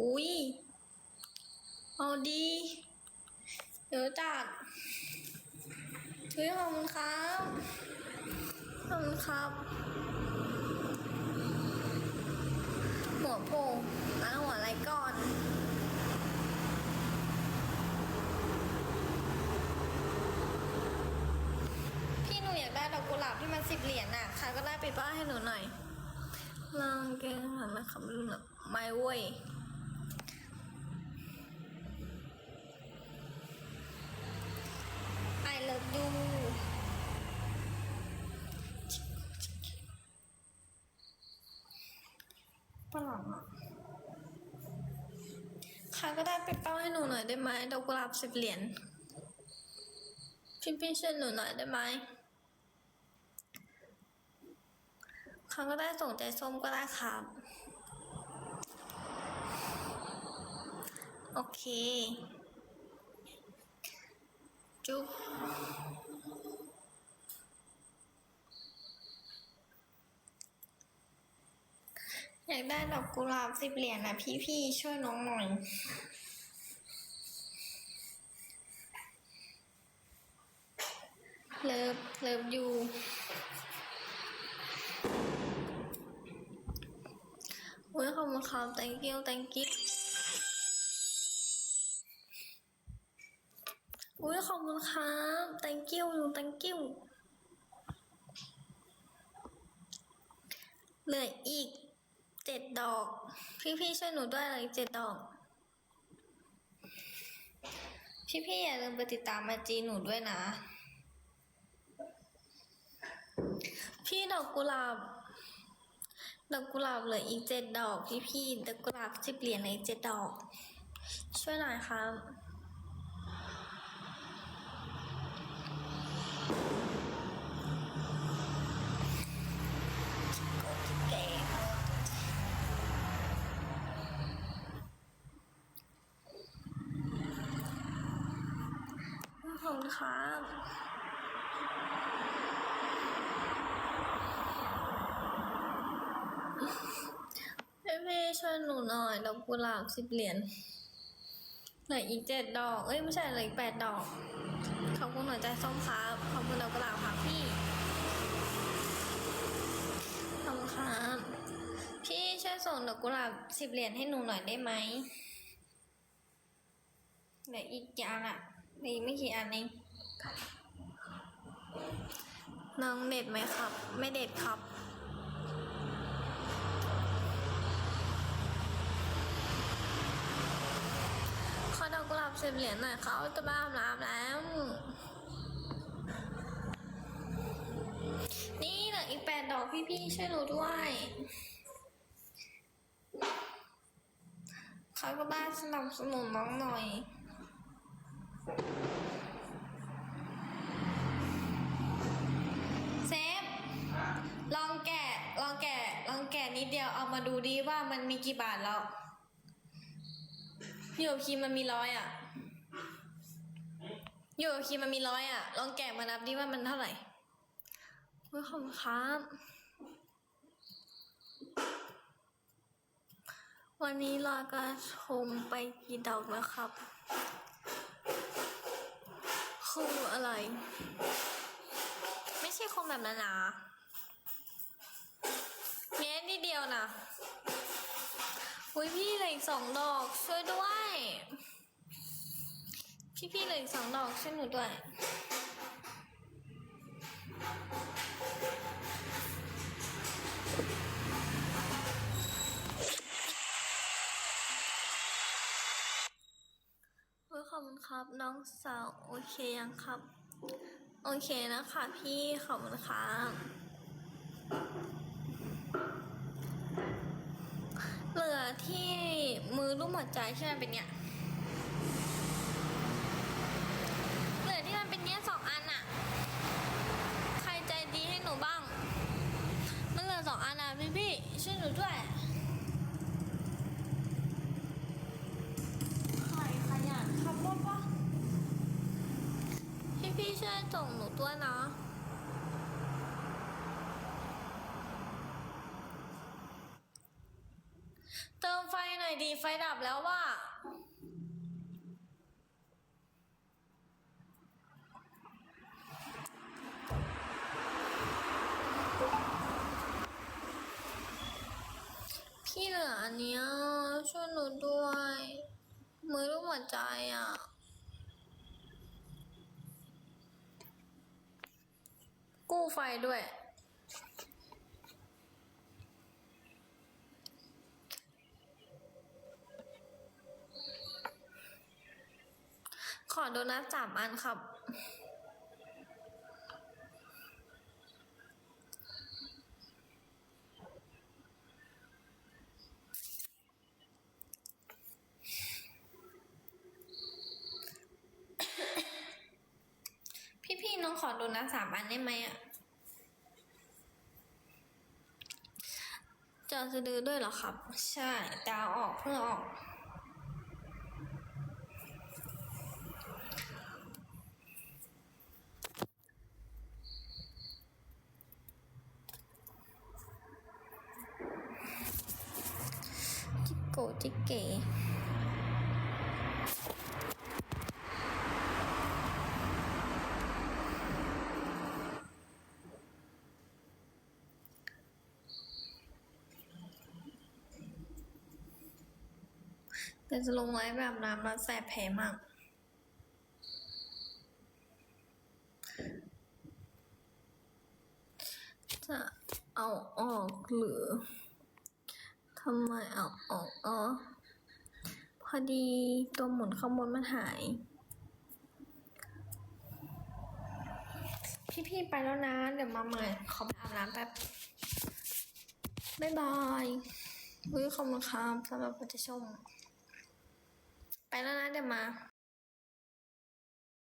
อุ้ยเอาดี เดี๋ยวจัดเฮ้ยขอบคุณครับขอบคุณครับ หัวโผล่อะหัวอะไรก่อนพี่หนูอยากได้ดอกกุหลาบที่มันสิบเหรียญน่ะใครก็ได้ไปป้าให้หนูหน่อยลองแกหันมาคำรุ่นอะไม่เว้ย I love you ฝรั่งอะ ใครก็ได้ไปเป้าให้หนูหน่อยได้ไหมดอกกุหลาบสิบเหรียญพี่พี่ช่วยหนูหน่อยได้ไหมใครก็ได้ส่งใจส้มก็ได้ครับ โอเค จุ๊บ อยากได้ดอกกุหลาบสิบเหรียญนะพี่พี่ช่วยน้องหน่อย เลิฟเลิฟยูโอ้ยขอบคุณครับ thank you thank you อุ้ยขอบคุณครับ thank you thank you เหลืออีก จ็ดดอก พี่พี่ช่วยหนูด้วยเลยเจ็ดดอก พี่พี่อย่าลืมไปติดตามมาจีหนูด้วยนะ พี่ดอกกุหลาบ ดอกกุหลาบเหลืออีกเจ็ดดอก พี่พี่ดอกกุหลาบสิบเหรียญเหลืออีกเจ็ดดอก ช่วยหน่อยครับ ขอบคุณครับพี่ช่วยหนูหน่อยดอกกุหลาบสิบเหรียญเหลืออีกเจ็ดดอก เอ้ยไม่ใช่เหลืออีกแปดดอก ขอบคุณหัวใจส้มครับขอบคุณดอกกุหลาบครับพี่ขอบคุณครับพี่ช่วยส่งดอกกุหลาบสิบเหรียญให้หนูหน่อยได้ไหมเหลืออีกกี่อันอะเหลืออี กไม่กี่อันเองน้องเด็ดไหมครับ ไม่เด็ดครับ ขอดอกกุหลาบสิบเหรียญหน่อยเขาจะบ้าอาบน้ำแล้ว นี่เหลืออีกแปดดอกพี่ๆช่วยหนูด้วยเขาก็บ้าสนับสนุนน้องหน่อย เซฟ ลองแกะ ลองแกะ ลองแกะนิดเดียวเอามาดูดีว่ามันมีกี่บาทแล้ว อยู่กับคีมันมีร้อยอะ อยู่กับคีมันมีร้อยอะ ลองแกะมานับดิว่ามันเท่าไหร่ขอบคุณครับวันนี้ลอยกระทงไปกี่ดอกแล้วครับ คืออะไร ไม่ใช่คมแบบนั้นนะแง่นิดเดียวนะอุ้ยพี่เหลืออีกสองดอก ช่วยด้วย พี่พี่เหลืออีกสองดอกช่วยหนูด้วย เฮ้ยขอบคุณครับ น้องสาว โอเคยังครับ โอเคนะคะพี่ขอบคุณครับเหลือที่มือรูปหัวใจใช่ไหมเป็นเนี่ยเหลือที่มันเป็นเนี้ยสองอันอะใครใจดีให้หนูบ้าง มันเหลือสองอันอะพี่พี่ช่วยหนูด้วย ใครขยันขับรถปะ พี่ช่วยส่งหนูด้วยนะเติมไฟหน่อยดีไฟดับแล้วว่ะพี่เหลืออันเนี้ยช่วยหนูด้วย มือรูปหัวใจอะ กู้ไฟด้วย ขอโดนัทสามอันครับ พี่ๆน้องขอโดนัทสามอันได้ไหมอะจอสะดือด้วยเหรอครับ ใช่ดาวออกเพื่อออก จิกโกจิกเก๋ แต่จะลงไลฟ์แบบน้ำแล้วแสบแผลมาก จะเอาออกหรือทำไมเอาออกอ๋อพอดีตัวหมุนข้างบนมันหาย พี่ๆไปแล้วนะ เดี๋ยวมาใหม่ขอไปอาบน้ำแป๊บ บ๊ายบายวิขอบคุณครับสำหรับผู้ชม ไปแล้วนะเดี๋ยวมา